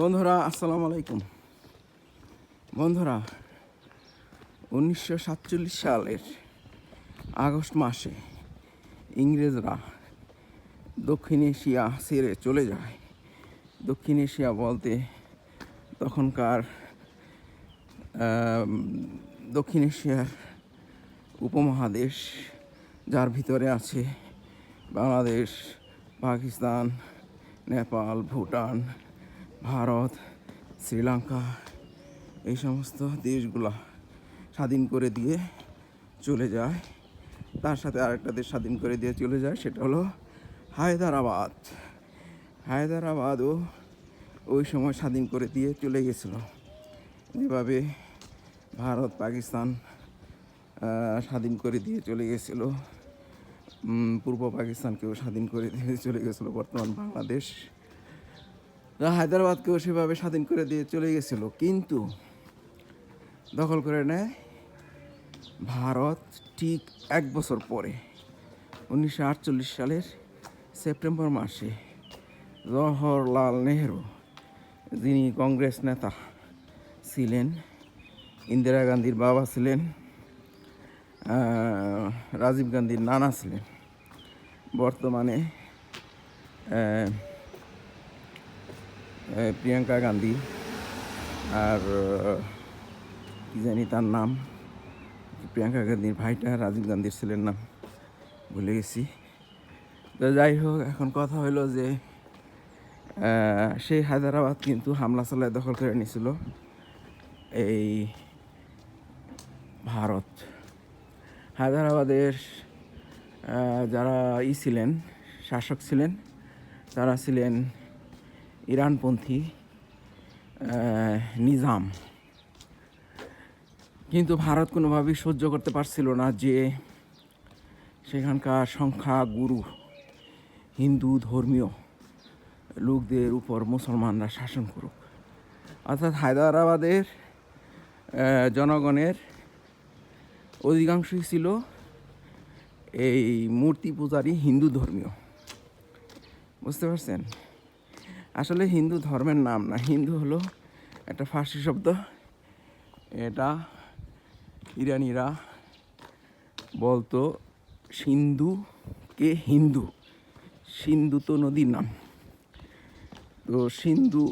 বন্ধুরা, আসসালামু আলাইকুম। বন্ধুরা, উনিশশো সাতচল্লিশ সালের আগস্ট মাসে ইংরেজরা দক্ষিণ এশিয়া ছেড়ে চলে যায়। দক্ষিণ এশিয়া বলতে তখনকার দক্ষিণ এশিয়ার উপমহাদেশ, যার ভিতরে আছে বাংলাদেশ, পাকিস্তান, নেপাল, ভুটান ভারত, শ্রীলঙ্কা, এই সমস্ত দেশগুলা স্বাধীন করে দিয়ে চলে যায়। তার সাথে আরেকটা দেশ স্বাধীন করে দিয়ে চলে যায়, সেটা হলো হায়দ্রাবাদ। হায়দ্রাবাদও ওই সময় স্বাধীন করে দিয়ে চলে গেছিল। যেভাবে ভারত, পাকিস্তান স্বাধীন করে দিয়ে চলে গেছিল। পূর্ব পাকিস্তানকেও স্বাধীন করে দিয়ে চলে গেছিল। বর্তমান বাংলাদেশ হায়দ্রাবাদকেও সেভাবে স্বাধীন করে দিয়ে চলে গেছিল। কিন্তু দখল করে নেয় ভারত ঠিক এক বছর পরে, উনিশশো আটচল্লিশ সালের সেপ্টেম্বর মাসে। জওহরলাল নেহেরু, যিনি কংগ্রেস নেতা ছিলেন, ইন্দিরা গান্ধীর বাবা ছিলেন রাজীব গান্ধীর নানা ছিলেন। বর্তমানে প্রিয়াঙ্কা গান্ধী আর কি জানি তার নাম। প্রিয়াঙ্কা গান্ধীর ভাইটা রাজীব গান্ধীর ছেলের নাম ভুলে গেছি। তো যাই হোক, এখন কথা হলো যে সেই হায়দ্রাবাদ কিন্তু হামলা চালায় দখল করে নিয়েছিল এই ভারত। হায়দ্রাবাদের যারা ই ছিলেন, শাসক ছিলেন, তারা ছিলেন ইরানপন্থী নিজাম। কিন্তু ভারত কোনোভাবেই সহ্য করতে পারছিল না যে সেখানকার সংখ্যা গুরু, হিন্দু ধর্মীয় লোকদের উপর মুসলমানরা শাসন করুক। অর্থাৎ হায়দ্রাবাদের জনগণের অধিকাংশই ছিল এই মূর্তি পূজারী হিন্দু ধর্মীয়। বুঝতে পারছেন? আসলে হিন্দু ধর্মের নাম না, হিন্দু হলো একটা ফার্সি শব্দ। এটা ইরানিরা বলতো সিন্ধুকে হিন্দু? সিন্ধু তো নদীর নাম। তো সিন্ধু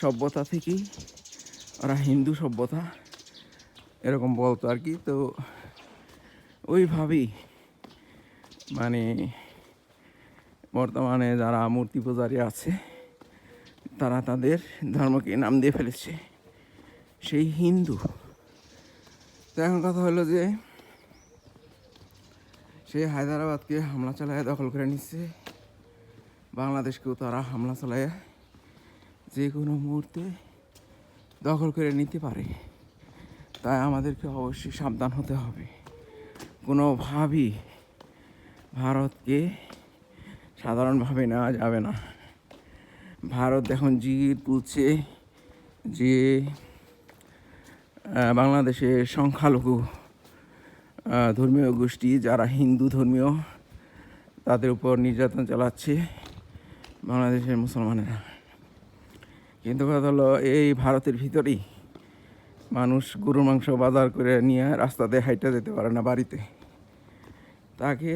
সভ্যতা থেকেই ওরা হিন্দু সভ্যতা এরকম বলতো আর কি। তো ওইভাবেই মানে বর্তমানে যারা মূর্তি পূজারী আছে, তারা তাদের ধর্মকে নাম দিয়ে ফেলেছে। সেই হিন্দু। তো এখন কথা হলো যে সেই হায়দ্রাবাদকে হামলা চালায়, দখল করে নিচ্ছে। বাংলাদেশকেও তারা হামলা চালায়। যে কোনো মুহূর্তে দখল করে নিতে পারে। তাই আমাদেরকে অবশ্যই সাবধান হতে হবে। কোনোভাবেই ভারতকে সাধারণভাবে নেওয়া যাবে না। ভারত এখন জিগির তুলছে যে বাংলাদেশের সংখ্যালঘু ধর্মীয় গোষ্ঠী যারা হিন্দু ধর্মীয়, তাদের উপর নির্যাতন চালাচ্ছে বাংলাদেশের মুসলমানেরা। কিন্তু কথা হলো, এই ভারতের ভিতরেই মানুষ গরুর মাংস বাজার করে নিয়ে রাস্তাতে হাইটা যেতে পারে না বাড়িতে। তাকে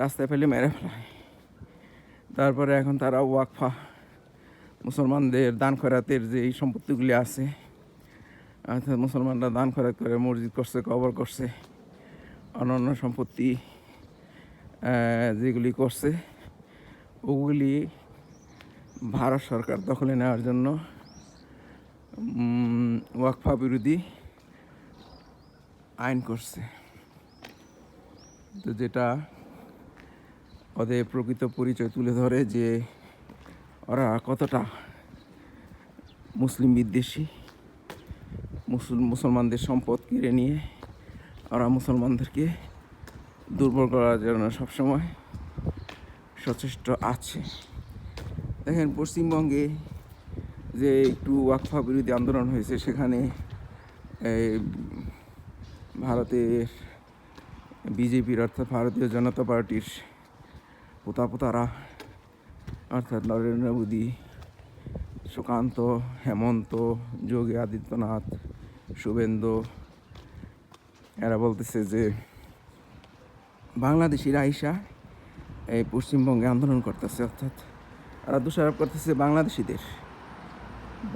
রাস্তায় ফেলে মেরে ফেলায় তারপরে এখন তারা ওয়াকফা, মুসলমানদের দান খরাতের যে এই সম্পত্তিগুলি আছে, অর্থাৎ মুসলমানরা দান খরাত করে, মসজিদ করছে, কবর করছে অন্যান্য সম্পত্তি যেগুলি করছে, ওগুলি ভারত সরকার দখলে নেওয়ার জন্য ওয়াকফা বিরোধী আইন করছে। তো যেটা ওদের প্রকৃত পরিচয় তুলে ধরে যে ওরা কতটা মুসলিম বিদ্বেষী, মুসল, মুসলমানদের সম্পদ কেড়ে নিয়ে ওরা মুসলমানদেরকে দুর্বল করার জন্য সবসময় সচেষ্ট আছে। দেখেন পশ্চিমবঙ্গে যে একটু ওয়াকফা বিরোধী আন্দোলন হয়েছে, সেখানে ভারতের বিজেপির অর্থাৎ ভারতীয় জনতা পার্টির পোতা পোতারা অর্থাৎ নরেন্দ্র মোদী সুকান্ত হেমন্ত যোগী আদিত্যনাথ শুভেন্দু এরা বলতেছে যে বাংলাদেশিরা আইসা এই পশ্চিমবঙ্গে আন্দোলন করতেছে, অর্থাৎ ওরা দোষারোপ করতেছে বাংলাদেশিদের।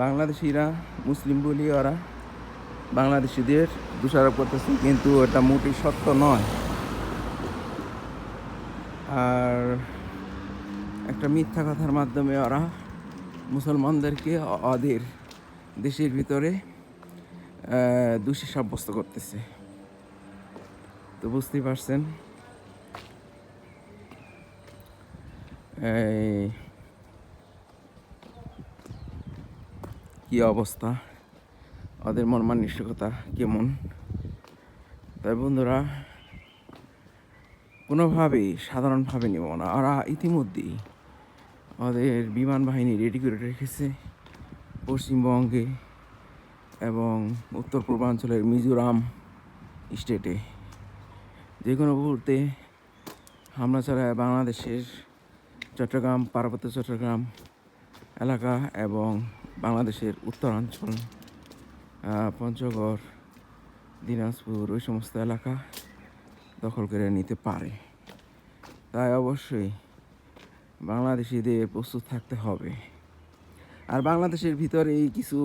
বাংলাদেশিরা, মুসলিম বলি ওরা বাংলাদেশিদের দোষারোপ করতেছে, কিন্তু এটা মোটেই সত্য নয়। আর একটা মিথ্যা কথার মাধ্যমে ওরা মুসলমানদেরকে ওদের দেশের ভিতরে দোষী সাব্যস্ত করতেছে। তো বুঝতেই পারছেন? কি অবস্থা? ওদের মন মানসিকতা কেমন? তাই বন্ধুরা কোনোভাবেই সাধারণভাবে নেব না। ওরা ইতিমধ্যেই আমাদের বিমান বাহিনী রেডি করে রেখেছে পশ্চিমবঙ্গে এবং উত্তর পূর্বাঞ্চলের মিজোরাম স্টেটে। যে কোনো মুহূর্তে হামলা চালায় বাংলাদেশের চট্টগ্রাম, পার্বত্য চট্টগ্রাম এলাকা এবং বাংলাদেশের উত্তরাঞ্চল পঞ্চগড়, দিনাজপুর, ওই সমস্ত এলাকা। দখল করে নিতে পারে। তাই অবশ্যই বাংলাদেশিদের প্রস্তুত থাকতে হবে। আর বাংলাদেশের ভিতরেই কিছু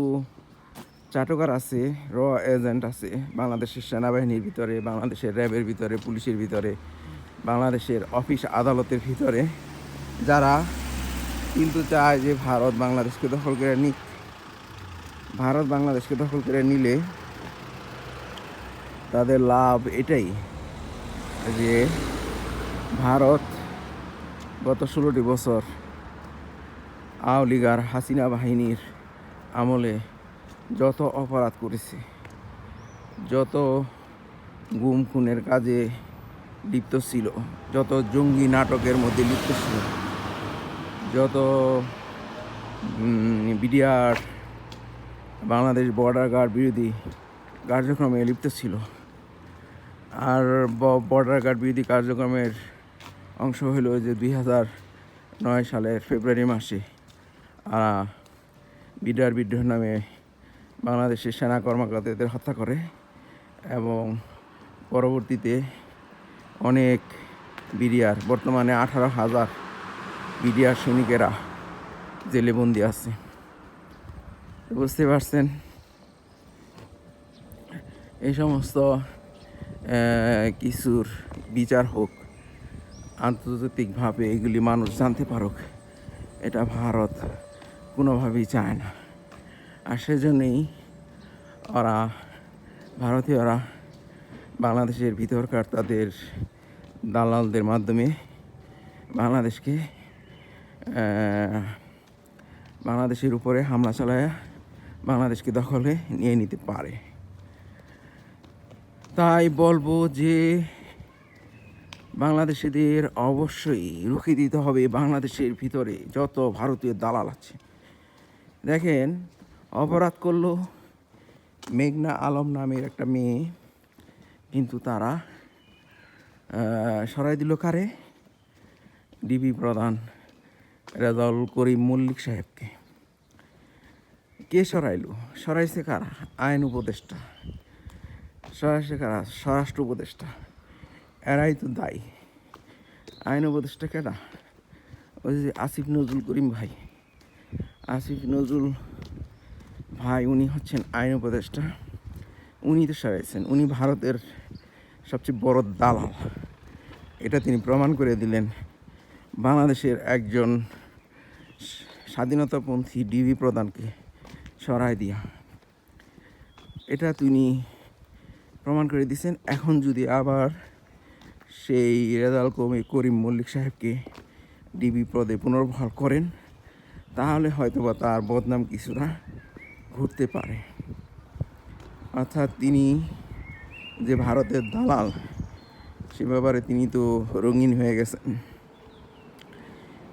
চাটকার আছে, র এজেন্ট আছে। বাংলাদেশের সেনাবাহিনীর ভিতরে, বাংলাদেশের র্যাবের ভিতরে, পুলিশের ভিতরে, বাংলাদেশের অফিস আদালতের ভিতরে যারা কিন্তু চায় যে ভারত বাংলাদেশকে দখল করে নিক। ভারত বাংলাদেশকে দখল করে নিলে তাদের লাভ এটাই। যে ভারত গত ষোলোটি বছর আওয়ামী হাসিনা বাহিনীর আমলে যত অপরাধ করেছে, যত গুম খুনের কাজে লিপ্ত ছিল, যত জঙ্গি নাটকের মধ্যে লিপ্ত ছিল, যত বিডিআর বাংলাদেশ বর্ডার গার্ড বিরোধী কার্যক্রমে লিপ্ত ছিল আর বর্ডার গার্ড বিরোধী কার্যক্রমের অংশ হলো যে দুই হাজার নয় সালের ফেব্রুয়ারি মাসে বিডিআর বিদ্রোহ নামে বাংলাদেশের সেনা কর্মকর্তাদের হত্যা করে এবং পরবর্তীতে অনেক বিডিআর, বর্তমানে আঠারো হাজার বিডিআর সৈনিকেরা জেলে বন্দি আছে। বুঝতে পারছেন? এই সমস্ত কিছুর বিচার হোক, আন্তর্জাতিকভাবে এগুলি মানুষ জানতে পারুক, এটা ভারত কোনোভাবেই চায় না। আর সেজন্যই ওরা, ভারতীয়রা বাংলাদেশের ভিতরকার তাদের দালালদের মাধ্যমে বাংলাদেশকে বাংলাদেশের উপরে হামলা চালায়, বাংলাদেশকে দখলে নিয়ে নিতে পারে। তাই বলব যে বাংলাদেশিদের অবশ্যই রুখে দিতে হবে বাংলাদেশের ভিতরে যত ভারতীয় দালাল আছে। দেখেন, অপরাধ করল মেঘনা আলম নামের একটা মেয়ে, কিন্তু তারা সরাই দিল কারে? ডিবি প্রধান রেজাউল করিম মল্লিক সাহেবকে। কে সরাইলো? সরাইছে কারা? আইন উপদেষ্টা। সরাইছে কারা? স্বরাষ্ট্র উপদেষ্টা। এরাই তো দায়ী। আইন উপদেষ্টা কেডা ওই যে আসিফ নজরুল করিম ভাই। আসিফ নজরুল ভাই, উনি হচ্ছেন আইন উপদেষ্টা। উনি তো সারাইছেন উনি ভারতের সবচেয়ে বড় দালাল। এটা তিনি প্রমাণ করে দিলেন। বাংলাদেশের একজন স্বাধীনতাপন্থী ডিবি প্রধানকে সরাই দিয়া। এটা তিনি প্রমাণ করে দিয়েছেন এখন যদি আবার সেই রেজাল কমি করিম মল্লিক সাহেবকে ডিবি পদে পুনর্বহাল করেন, তাহলে হয়তোবা তার বদনাম কিছুটা ঘুরতে পারে। অর্থাৎ তিনি যে ভারতের দালাল, সে ব্যাপারে তিনি তো রঙিন হয়ে গেছেন।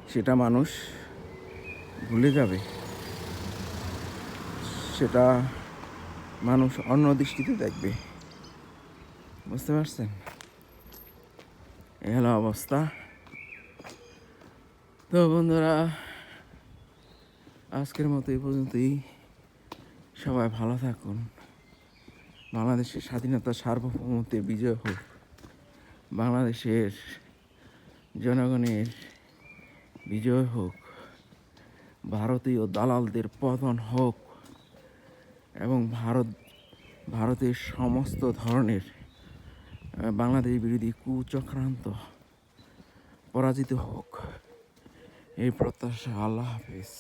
সেটা মানুষ ভুলে যাবে। সেটা মানুষ অন্য দৃষ্টিতে দেখবে। বুঝতে পারছেন? এই হলো অবস্থা। তো বন্ধুরা, আজকের মতো এই পর্যন্তই। সবাই ভালো থাকুন। বাংলাদেশের স্বাধীনতা সার্বভৌমত্বের বিজয় হোক। বাংলাদেশের জনগণের বিজয় হোক। ভারতীয় দালালদের পতন হোক। এবং ভারত, ভারতের সমস্ত ধরনের বাংলাদেশ বিরোধী কুচক্রান্ত পরাজিত হোক। এই প্রত্যাশা আল্লাহ হাফিজ।